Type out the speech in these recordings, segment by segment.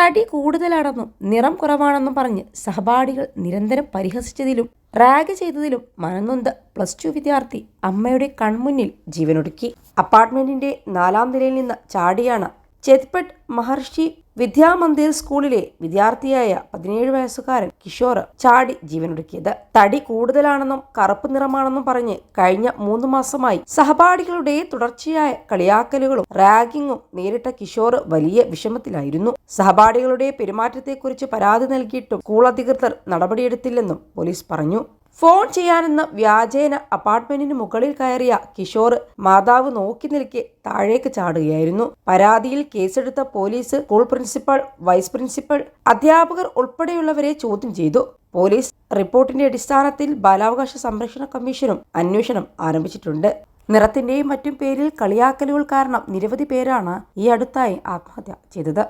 തടി കൂടുതലാണെന്നും നിറം കുറവാണെന്നും പറഞ്ഞ് സഹപാഠികൾ നിരന്തരം പരിഹസിച്ചതിലും റാഗ് ചെയ്തതിലും മനനൊന്ത് പ്ലസ് ടു വിദ്യാർത്ഥി അമ്മയുടെ കൺമുന്നിൽ ജീവനൊടുക്കി. അപ്പാർട്ട്മെന്റിന്റെ നാലാം നിലയിൽ നിന്ന് ചാടിയാണ് ചെത്പട്ട് മഹർഷി വിദ്യാമന്ദിർ സ്കൂളിലെ വിദ്യാർത്ഥിയായ പതിനേഴ് വയസ്സുകാരൻ കിഷോർ ചാടി ജീവനൊടുക്കിയത്. തടി കൂടുതലാണെന്നും കറുപ്പ് നിറമാണെന്നും പറഞ്ഞ് കഴിഞ്ഞ മൂന്ന് മാസമായി സഹപാഠികളുടെ തുടർച്ചയായ കളിയാക്കലുകളും റാഗിങ്ങും നേരിട്ട കിഷോർ വലിയ വിഷമത്തിലായിരുന്നു. സഹപാഠികളുടെ പെരുമാറ്റത്തെക്കുറിച്ച് പരാതി നൽകിയിട്ടും സ്കൂൾ അധികൃതർ നടപടിയെടുത്തില്ലെന്നും പോലീസ് പറഞ്ഞു. ഫോൺ ചെയ്യാനെന്ന് വ്യാജേന അപ്പാർട്ട്മെന്റിന് മുകളിൽ കയറിയ കിഷോർ മാതാവ് നോക്കി നിൽക്കെ താഴേക്ക് ചാടുകയായിരുന്നു. പരാതിയിൽ കേസെടുത്ത police school principal vice principal അധ്യാപകർ ഉൾപ്പെടെയുള്ളവരെ ചോദ്യം ചെയ്തു. പോലീസ് റിപ്പോർട്ടിന്റെ അടിസ്ഥാനത്തിൽ ബാലാവകാശ സംരക്ഷണ കമ്മീഷനും അന്വേഷണം ആരംഭിച്ചിട്ടുണ്ട്. നിറത്തിന്റെയും മറ്റും പേരിൽ കളിയാക്കലുകൾ കാരണം നിരവധി പേരാണ് ഈ അടുത്തായി ആത്മഹത്യ ചെയ്തത്.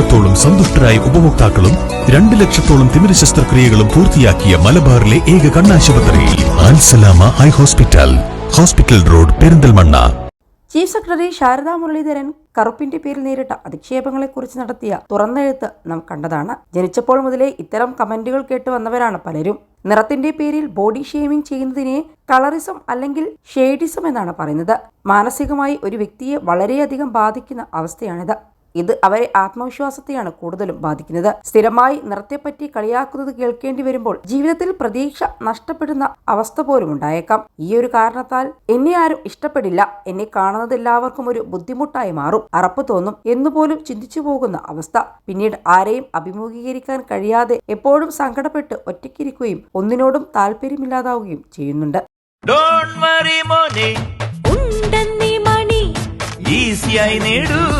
ലക്ഷത്തോളം സന്തുഷ്ടരായ ഉപഭോക്താക്കളും രണ്ട് ലക്ഷത്തോളം തിമിര ശസ്ത്രക്രിയകളും പൂർത്തിയാക്കിയ മലബാറിലെ ഏക കണ്ണാശുപത്രി. Al Salama eye hospital. Hospital road Perinthalmanna. Chief secretary Sarada Muraleedharan കറുപ്പിന്റെ പേരിൽ നേരിട്ട അധിക്ഷേപങ്ങളെക്കുറിച്ച് നടത്തിയ തുറന്നെഴുത്ത് നാം കണ്ടതാണ്. ജനിച്ചപ്പോൾ മുതലേ ഇത്തരം കമന്റുകൾ കേട്ട് വന്നവരാണ് പലരും. നിറത്തിന്റെ പേരിൽ ബോഡി ഷേമിംഗ് ചെയ്യുന്നതിനെ കളറിസം അല്ലെങ്കിൽ ഷെയ്ഡിസം എന്നാണ് പറയുന്നത്. മാനസികമായി ഒരു വ്യക്തിയെ വളരെയധികം ബാധിക്കുന്ന അവസ്ഥയാണിത്. ഇത് അവരെ ആത്മവിശ്വാസത്തെയാണ് കൂടുതലും ബാധിക്കുന്നത്. സ്ഥിരമായി നിറത്തെപ്പറ്റി കളിയാക്കുന്നത് കേൾക്കേണ്ടി വരുമ്പോൾ ജീവിതത്തിൽ പ്രതീക്ഷ നഷ്ടപ്പെടുന്ന അവസ്ഥ പോലും ഉണ്ടായേക്കാം. ഈ ഒരു കാരണത്താൽ എന്നെ ആരും ഇഷ്ടപ്പെടില്ല. എന്നെ കാണുന്നത് എല്ലാവർക്കും ഒരു ബുദ്ധിമുട്ടായി മാറും. അറപ്പ് തോന്നും എന്നുപോലും ചിന്തിച്ചു പോകുന്ന അവസ്ഥ. പിന്നീട് ആരെയും അഭിമുഖീകരിക്കാൻ കഴിയാതെ എപ്പോഴും സങ്കടപ്പെട്ട് ഒറ്റയ്ക്കിരിക്കുകയും ഒന്നിനോടും താല്പര്യമില്ലാതാവുകയും ചെയ്യുന്നുണ്ട്. ഡോണ്ട് വറി മോനെ. ഉണ്ടെന്നീ മണി. ഈസിയായി നേടൂ.